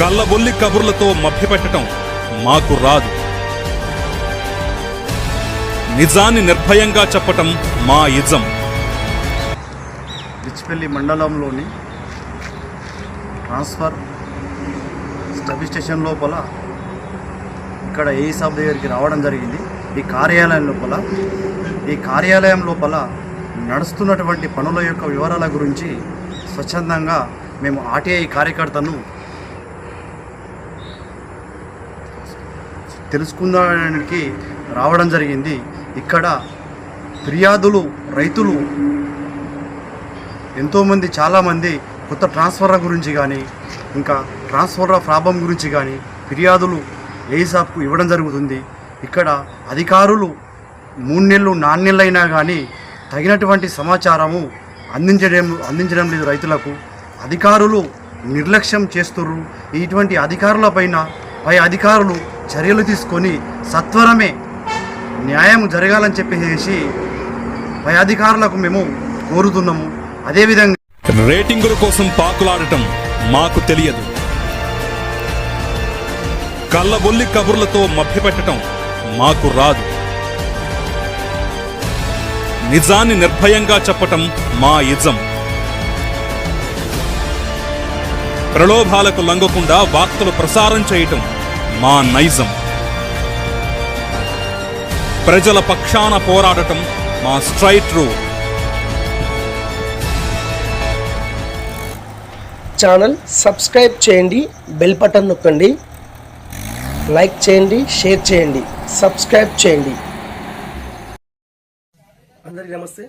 కళ్ళబొల్లి కబుర్లతో మభ్యపెట్టడం మాకు రాదు. నిజాన్ని నిర్భయంగా చెప్పటం మా ఇజం. రిచ్పల్లి మండలంలోని ట్రాన్స్ఫర్ సబ్ స్టేషన్ లోపల ఇక్కడ ఏ సాబ్ దగ్గరికి రావడం జరిగింది. ఈ కార్యాలయం లోపల ఈ కార్యాలయం లోపల నడుస్తున్నటువంటి పనుల యొక్క వివరాల గురించి స్వచ్ఛందంగా మేము ఆర్టీఐ కార్యకర్తను తెలుసుకుందానికి రావడం జరిగింది. ఇక్కడ ఫిర్యాదులు రైతులు ఎంతోమంది చాలామంది కొత్త ట్రాన్స్ఫర్ల గురించి కానీ ఇంకా ట్రాన్స్ఫర్ ప్రాబ్లం గురించి కానీ ఫిర్యాదులు ఏసాప్కు ఇవ్వడం జరుగుతుంది. ఇక్కడ అధికారులు మూడు నెలలు నాలుగు నెలలు అయినా కానీ తగినటువంటి సమాచారము అందించడం అందించడం లేదు రైతులకు. అధికారులు నిర్లక్ష్యం చేస్తుర్రు. ఇటువంటి అధికారులపైన పై అధికారులు చర్యలు తీసుకొని సత్వరమే న్యాయం జరగాలని చెప్పేసి పై అధికారులకు మేము కోరుతున్నాము. అదేవిధంగా రేటింగుల కోసం పాకులాడటం మాకు తెలియదు. కళ్ళబొల్లి కబుర్లతో మభ్యపెట్టడం మాకు రాదు. నిజాన్ని నిర్భయంగా చెప్పటం మా ఇజం. ప్రలోభాలకు లంగకుండా వార్తలు ప్రసారం చేయటం మా నైజం. ప్రజల పక్షాన పోరాడటం మా స్ట్రైట్ రూట్ ఛానల్ సబ్స్క్రైబ్ చేయండి బెల్ బటన్ నొక్కండి లైక్ చేయండి షేర్ చేయండి సబ్స్క్రైబ్ చేయండి. అందరికీ నమస్తే.